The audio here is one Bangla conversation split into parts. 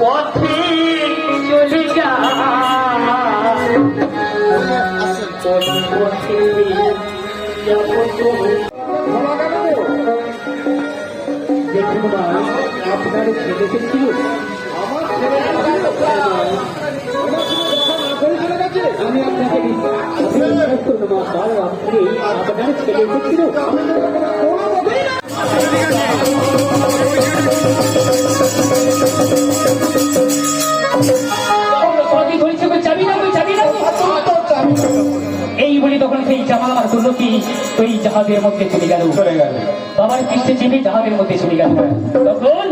পথে চলে যা পথে যাব দেখুন আপনার ছেলেকে ছিল আমি আপনাকে আপনার ছিল। এই বলে তখন সেই জামাল আর দুর্নীতি ওই জাহাজের মধ্যে চলে গেল চলে গেল বাবার পৃষ্ঠে চেপে জাহাজের মধ্যে চলে গেল তখন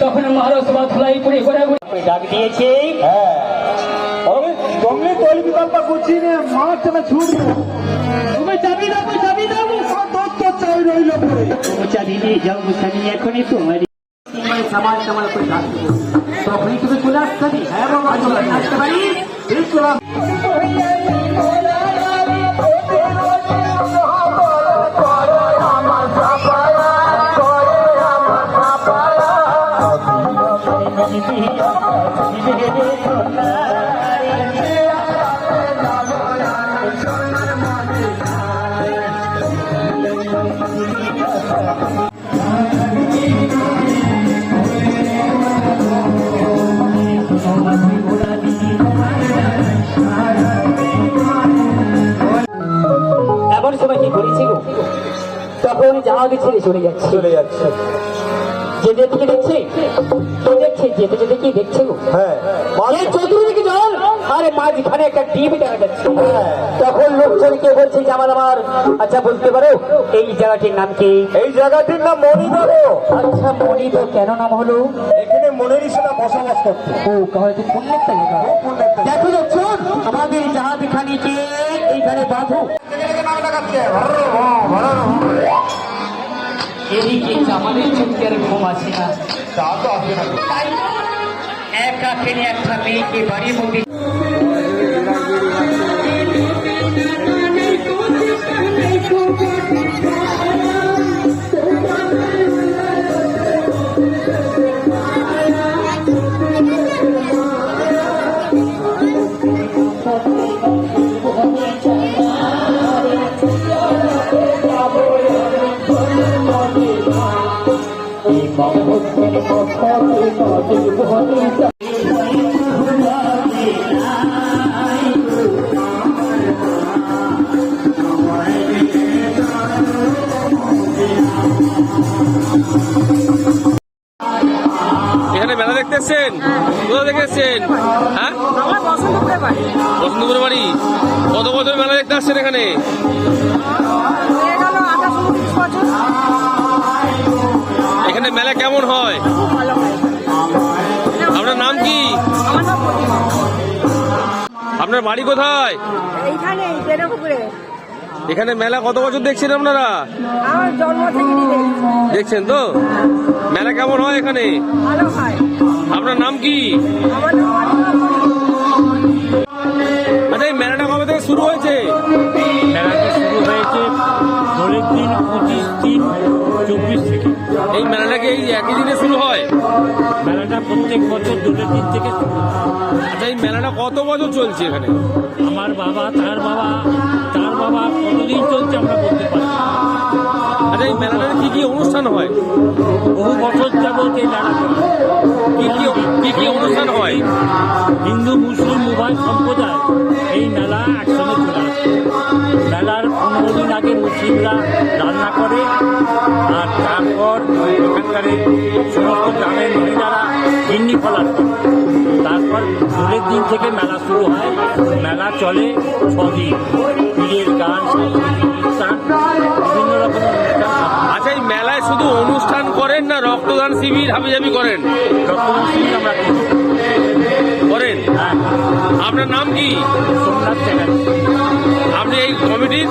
তখন মহারাজ বা ধুলাই করে ঘোরাঘুরি ডাক দিয়েছে হ্যাঁ অমনি তৈরি বিকল্প করছি রে মারছে না ছুটবে তুমি চাবি দাও চাবি দাও তোর তোর চাবি রইল পরে চাবি নিয়ে যাও চাবি এখনই তোমার সমাজ তোমার উপর থাকবে তখনই তুমি চলে আসতে হ্যাঁ বাবা চলে আসতে পারি ঠিক চলে Thank you. জাহাজে ছেড়ে চলে যাচ্ছে। চলে যাচ্ছে। যেতে দিকে দেখছে তো দেখছে যেতে যেতে কি দেখছে গো। হ্যাঁ এই চতুর্দিকে জল! আরে মাঝখানে একটা ডিপ দেখা যাচ্ছে। হ্যাঁ। তখন লোকজন কে বলছে জামাল আমার আমার আচ্ছা বলতে পারো এই জায়গাটির নাম কি? এই জায়গাটির নাম মণিনগর আচ্ছা মনি কেন নাম হলো? এখানে মনের ইসলা বসবাস করতো ও হয়তো পুণ্যের দেখো দেখুন আমাদের জাহাজ খানিকে এইখানে বাঁধো। এদিকে জামালের চোখে আর ঘুম আসে না। তা তো আসবে না। একা ফেলে একটা মেয়েকে বাড়ির মধ্যে এসছেন কোথা থেকে এসছেন হ্যাঁ? বসন্তপুরে বাড়ি। কত বছর মেলা দেখতে আসছেন এখানে? এখানে মেলা কেমন হয়? আপনার নাম কি? আপনার বাড়ি কোথায়? এখানে মেলা কত বছর দেখছেন আপনারা? দেখছেন তো? মেলা কেমন হয় এখানে? ভালো হয়। আপনার নাম কি? আচ্ছা এই মেলাটা কবে থেকে শুরু হয়েছে? মেলাটি শুরু হয়েছে দোলের দিন পঁচিশ দিন চব্বিশ থেকে। এই মেলাটা কি এই একই দিনে শুরু হয়? মেলাটা প্রত্যেক বছর দোলের দিন থেকে শুরু হয়। আচ্ছা এই মেলাটা কত বছর চলছে এখানে? আমার বাবা তার বাবা বাবা কতদিন চলছে আমরা বলতে পারি না। আচ্ছা এই মেলাটাতে কি কি অনুষ্ঠান হয়? বহু বছর যাবত এই মেলা। কি কি কি অনুষ্ঠান হয়? হিন্দু, মুসলিম, উভয় সম্প্রদায় এই মেলা একসঙ্গে চলে মেলার পনেরো দিন আগে মুসলিমরা রান্না করে, আর তারপর এখানকার সমস্ত গ্রামের মহিলারা গিন্নি ফলার করে। তারপর দোলের দিন থেকে মেলা শুরু হয়। মেলা চলে ছদিন। রক্তদান শিবির হাবিজাবি করেন। রক্তদান শিবির আমরা করেন? হ্যাঁ। আপনার নাম কি? সোমনাথ চ্যাটার্জি। আপনি এই কমিটির